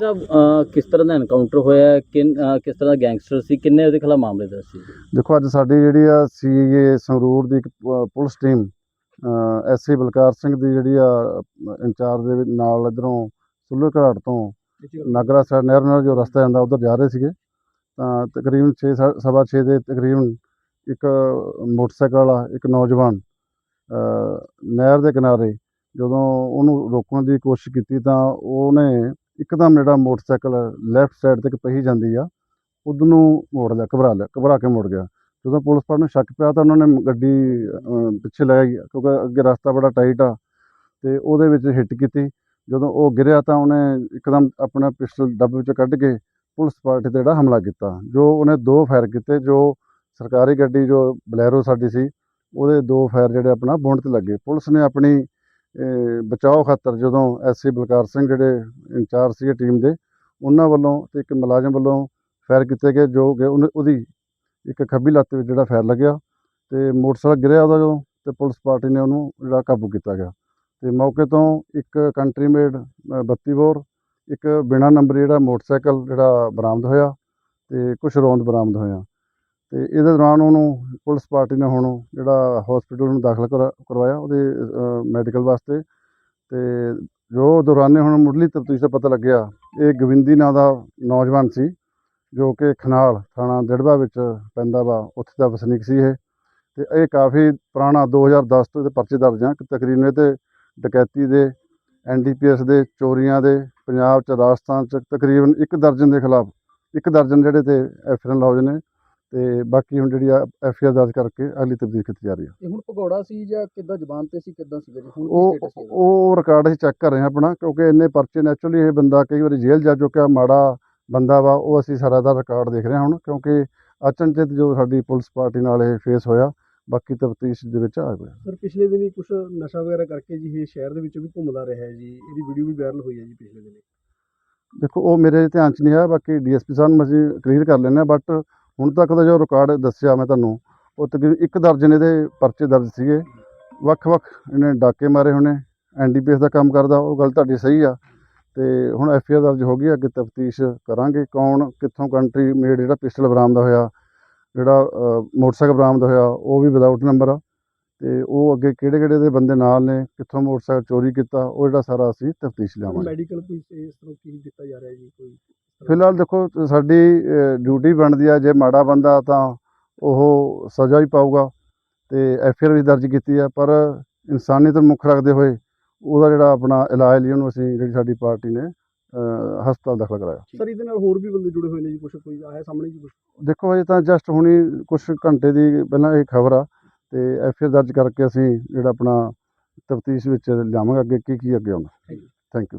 ਤਰ੍ਹਾਂ ਅਹ, ਕਿਸ ਤਰ੍ਹਾਂ ਦਾ ਐਨਕਾਊਂਟਰ ਹੋਇਆ? ਹੈ? ਕਿਨ ਅਹ, ਕਿਸ ਤਰ੍ਹਾਂ ਦਾ ਗੈਂਗਸਟਰ ਸੀ? ਕਿੰਨੇ ਉਹਦੇ ਖਿਲਾਫ ਮਾਮਲੇ ਦਰਜ ਸੀ? ਦੇਖੋ ਅੱਜ ਸਾਡੀ ਜਿਹੜੀ ਆ ਸੀਏ ਸੰਗਰੂਰ ਦੀ ਇੱਕ ਪ- police team SA Balkar Singh ਦੀ ਜਿਹੜੀ ਆ ਇੰਚਾਰਜ ਦੇ ਵਿੱਚ ਨਾਲ ਇਧਰੋਂ ਸੁੱਲੂ ਘਾਟ ਤੋਂ ਨਾਗਰਾ ਸਾਈਡ ਨਹਿਰ ਨਾਲ ਜੋ ਰਸਤਾ ਜਾਂਦਾ ਉਧਰ ਜਾ ਰਹੇ ਸੀਗੇ। ਤਾਂ ਤਕਰੀਬਨ 6 ਸਵਾ 6 ਦੇ ਤਕਰੀਬਨ ਇੱਕ ਮੋਟਰਸਾਈਕਲ ਵਾਲਾ ਇੱਕ ਨੌਜਵਾਨ ਅ, ਨਹਿਰ ਦੇ ਕਿਨਾਰੇ ਜਦੋਂ ਉਹਨੂੰ ਰੋਕਣ ਦੀ ਕੋਸ਼ਿਸ਼ ਕੀਤੀ ਤਾਂ ਉਹਨੇ ਇੱਕਦਮ ਜਿਹੜਾ ਮੋਟਰਸਾਈਕਲ ਲੈਫਟ ਸਾਈਡ ਤੇ ਇੱਕ ਪਹੀ ਜਾਂਦੀ ਆ, ਉਧਰ ਨੂੰ ਮੋੜ ਲਿਆ, ਘਬਰਾ ਲਿਆ, ਘਬਰਾ ਕੇ ਮੁੜ ਗਿਆ। ਜਦੋਂ ਪੁਲਿਸ ਪਾਰਟੀ ਨੂੰ ਸ਼ੱਕ ਪਿਆ ਤਾਂ ਉਹਨਾਂ ਨੇ ਗੱਡੀ ਪਿੱਛੇ ਲੈ ਲਗਾਈ ਕਿਉਂਕਿ ਅੱਗੇ ਰਸਤਾ ਬੜਾ ਟਾਈਟ ਆ, ਤੇ ਉਹਦੇ ਵਿੱਚ ਹਿੱਟ ਕੀਤੀ। ਜਦੋਂ ਉਹ ਗਿਰਿਆ ਤਾਂ ਉਹਨੇ ਇੱਕਦਮ ਆਪਣਾ ਪਿਸਟਲ ਡੱਬ ਵਿੱਚੋਂ ਕੱਢ ਕੇ ਪੁਲਿਸ ਪਾਰਟੀ ਤੇ ਜਿਹੜਾ ਹਮਲਾ ਕੀਤਾ। ਜੋ ਉਹਨੇ ਦੋ ਫਾਇਰ ਕੀਤੇ, ਜੋ ਸਰਕਾਰੀ ਗੱਡੀ, ਜੋ ਬਲੈਰੋ ਸਾਡੀ ਸੀ, ਉਹਦੇ ਦੋ ਫਾਇਰ ਜਿਹੜੇ ਆਪਣਾ ਬੁੰਡ ਤੇ ਲੱਗੇ। ਪੁਲਿਸ ਨੇ ਆਪਣੀ ਬਚਾਓ ਖਾਤਰ ਜਦੋਂ ਐਸਸੀ ਬਲਕਾਰ ਸਿੰਘ ਜਿਹੜੇ ਇੰਚਾਰਜ ਸੀਗੇ ਟੀਮ ਦੇ, ਉਹਨਾਂ ਵੱਲੋਂ ਤੇ ਇੱਕ ਮੁਲਾਜ਼ਮ ਵੱਲੋਂ ਫਾਇਰ ਕੀਤੇ ਗਏ, ਜੋ ਕਿ ਉਹਨੇ- ਉਹਦੀ ਇੱਕ ਖੱਬੀ ਲੱਤ ਵਿੱਚ ਜਿਹੜਾ ਫਾਇਰ ਲੱਗਿਆ ਤੇ ਮੋਟਰਸਾਈਕਲ ਗਿਰਿਆ ਉਹਦਾ ਜਦੋਂ ਤੇ ਪੁਲਿਸ ਪਾਰਟੀ ਨੇ ਉਹਨੂੰ ਜਿਹੜਾ ਕਾਬੂ ਕੀਤਾ ਗਿਆ। ਤੇ ਮੌਕੇ ਤੋਂ ਇੱਕ ਕੰਟਰੀ ਮੇਡ 32 ਬੋਰ, ਇੱਕ ਬਿਨਾ ਨੰਬਰ ਜਿਹੜਾ ਮੋਟਰਸਾਈਕਲ ਜਿਹੜਾ ਬਰਾਮਦ ਹੋਇਆ ਤੇ ਕੁਝ ਰੌਂਦ ਬਰਾਮਦ ਹੋਇਆ। ਤੇ ਇਹਦੇ ਦੌਰਾਨ ਉਹਨੂੰ ਪੁਲਿਸ ਪਾਰਟੀ ਨੇ ਹੁਣ ਜਿਹੜਾ ਹਸਪੀਟਲ ਨੂੰ ਦਾਖਲ ਕਰਾ- ਕਰਵਾਇਆ ਉਹਦੇ ਮੈਡੀਕਲ ਵਾਸਤੇ ਤੇ ਜੋ ਦੌਰਾਨੇ ਹੁਣ ਮੁੱਢਲੀ ਤਫਤੀਸ਼ ਦਾ ਪਤਾ ਲੱਗਿਆ, ਇਹ ਗਵਿੰਦੀ ਨਾਂ ਦਾ ਨੌਜਵਾਨ ਸੀ ਜੋ ਕਿ ਖਨਾਲ ਥਾਣਾ ਦਿੜਬਾ ਵਿੱਚ ਪੈਂਦਾ ਵਾ, ਉੱਥੇ ਦਾ ਵਸਨੀਕ ਸੀ ਇਹ ਤੇ ਇਹ ਕਾਫੀ ਪੁਰਾਣਾ 2010 ਤੋਂ ਇਹਦੇ ਪਰਚੇ ਦਰਜ ਆ, ਕਿ ਤਕਰੀਬਨ ਇਹ ਤੇ ਡਕੈਤੀ ਦੇ ਐਨਡੀਪੀਐਸ ਦੇ, ਚੋਰੀਆਂ ਦੇ, ਪੰਜਾਬ ਚ ਰਾਜਸਥਾਨ ਚ ਤਕਰੀਬਨ ਇੱਕ ਦਰਜਨ ਦੇ ਖਿਲਾਫ, ਇੱਕ ਦਰਜਨ ਜਿਹੜੇ ਤੇ ਐਫਆਰ ਲੌਜ ਨੇ ਤੇ ਬਾਕੀ ਹੁਣ ਜਿਹੜੀ ਆ ਐਫਆਰ ਦਰਜ ਕਰਕੇ ਅਗਲੀ ਤਬਦੀਲ ਕੀਤੀ ਜਾ ਰਹੀ ਹੈ ਇਹ ਹੁਣ ਭਗੌੜਾ ਸੀ ਜਾਂ ਕਿੱਦਾਂ ਜ਼ਬਾਨ ਤੇ ਸੀ ਕਿੱਦਾਂ ਸੀਗਾ ਜੀ? ਹੁਣ ਕੀ ਉਹ ਸਟੇਟਸ ਹੈ ਇਹਦਾ? ਉਹ ਰਿਕਾਰਡ ਅਸੀਂ ਚੈੱਕ ਕਰ ਰਹੇ ਹਾਂ ਆਪਣਾ ਕਿਉਂਕਿ ਇੰਨੇ ਪਰਚੇ ਨੈਚੁਰਲੀ ਇਹ ਬੰਦਾ ਕਈ ਵਾਰੀ ਜੇਲ੍ਹ ਜਾ ਚੁੱਕਿਆ ਮਾੜਾ ਬੰਦਾ ਵਾ ਉਹ ਅਸੀਂ ਸਾਰਾ ਦਾ ਰਿਕਾਰਡ ਦੇਖ ਰਹੇ ਹਾਂ ਹੁਣ ਕਿਉਂਕਿ ਅਚਨਚੇਤ ਜੋ ਸਾਡੀ ਪੁਲਿਸ ਪਾਰਟੀ ਨਾਲ ਇਹ ਫੇਸ ਹੋਇਆ ਬਾਕੀ ਤਫਤੀਸ਼ ਦੇ ਵਿੱਚ ਆ ਗਿਆ। ਸਰ ਪਿਛਲੇ ਦਿਨੀ ਕੁਝ ਨਸ਼ਾ ਵਗੈਰਾ ਕਰਕੇ ਜੀ ਇਹ ਸ਼ਹਿਰ ਦੇ ਵਿੱਚ ਵੀ ਘੁੰਮਦਾ ਰਿਹਾ ਹੈ ਜੀ ਇਹਦੀ ਵੀਡੀਓ ਵੀ ਵਾਇਰਲ ਹੋਈ ਹੈ ਜੀ ਪਿਛਲੇ ਦਿਨੀ। ਦੇਖੋ ਉਹ ਮੇਰੇ ਧਿਆਨ 'ਚ ਨਹੀਂ ਆਇਆ ਬਾਕੀ ਡੀਐਸਪੀ ਸਾਹਿਬ ਨੂੰ ਅਸੀਂ ਕਲੀਅਰ ਕਰ ਹਾਂ ਬਟ ਹੁਣ ਤੱਕ ਦਾ ਜੋ ਰਿਕਾਰਡ ਦੱਸਿਆ ਮੈਂ ਤੁਹਾਨੂੰ, ਉਹ ਤਕਰੀਬਨ ਇੱਕ ਦਰਜਨ ਇਹਦੇ ਪਰਚੇ ਦਰਜ ਸੀਗੇ। ਵੱਖ-ਵੱਖ ਇਹਨੇ ਡਾਕੇ ਮਾਰੇ ਹੋਣੇ ਐਨਡੀਪੀਐਸ ਦਾ ਕੰਮ ਕਰਦਾ, ਉਹ ਗੱਲ ਤੁਹਾਡੀ ਸਹੀ ਆ। ਤੇ ਹੁਣ ਐਫਆਈਆਰ ਦਰਜ ਹੋ ਗਈ, ਅੱਗੇ ਤਫਤੀਸ਼ ਕਰਾਂਗੇ ਕੌਣ, ਕਿੱਥੋਂ ਕੰਟਰੀ ਮੇਡ ਜਿਹੜਾ ਪਿਸਟਲ ਬਰਾਮਦ ਹੋਇਆ, ਜਿਹੜਾ ਮੋਟਰਸਾਈਕਲ ਬਰਾਮਦ ਹੋਇਆ, ਉਹ ਵੀ ਵਿਦਆਊਟ ਨੰਬਰ ਆ। ਤੇ ਉਹ ਅੱਗੇ ਕਿਹੜੇ ਕਿਹੜੇ ਦੇ ਬੰਦੇ ਨਾਲ ਨੇ, ਕਿੱਥੋਂ ਮੋਟਰਸਾਈਕਲ ਚੋਰੀ ਕੀਤਾ, ਉਹ ਜਿਹੜਾ ਸਾਰਾ ਅਸੀਂ ਤਫਤੀਸ਼ ਲਿਆਵਾਂਗੇ। ਮੈਡੀਕਲ ਕੋਈ ਇਸ ਤਰ੍ਹਾਂ ਕੀ ਦਿੱਤਾ ਜਾ ਰਿਹਾ ਜੀ, ਕੋਈ ਫਿਲਹਾਲ ਦੇਖੋ ਸਾਡੀ ਡਿਊਟੀ ਬਣਦੀ ਆ ਜੇ ਮਾੜਾ ਬੰਦਾ ਤਾਂ ਉਹ ਸਜ਼ਾ ਹੀ ਪਾਊਗਾ ਤੇ ਐਫਆਰ ਵੀ ਦਰਜ ਕੀਤੀ ਆ ਪਰ ਇਨਸਾਨੀਅਤ ਨੂੰ ਮੁੱਖ ਰੱਖਦੇ ਹੋਏ ਉਹਦਾ ਜਿਹੜਾ ਆਪਣਾ ਇਲਾਜ ਲਈ ਉਹਨੂੰ ਅਸੀਂ ਜਿਹੜੀ ਸਾਡੀ ਪਾਰਟੀ ਨੇ ਹਸਪਤਾਲ ਦਾਖਲ ਕਰਾਇਆ। ਸਰ ਇਹਦੇ ਨਾਲ ਹੋਰ ਵੀ ਬੰਦੇ ਜੁੜੇ ਹੋਏ ਨੇ ਜੀ ਕੁਝ ਕੋਈ ਆਇਆ ਸਾਹਮਣੇ ਜੀ ਕੁਝ ਦੇਖੋ ਅਜੇ ਤਾਂ ਜਸਟ ਹੁਣੀ ਕੁਝ ਘੰਟੇ ਦੀ ਪਹਿਲਾਂ ਇਹ ਖਬਰ ਆ ਤੇ ਐਫਆਰ ਦਰਜ ਕਰਕੇ ਅਸੀਂ ਜਿਹੜਾ ਆਪਣਾ ਤਫਤੀਸ਼ ਵਿੱਚ ਲਿਆਵਾਂਗੇ ਅੱਗੇ ਕੀ ਕੀ ਅੱਗੇ ਆਉਂਦਾ ਥੈਂਕ ਯੂ।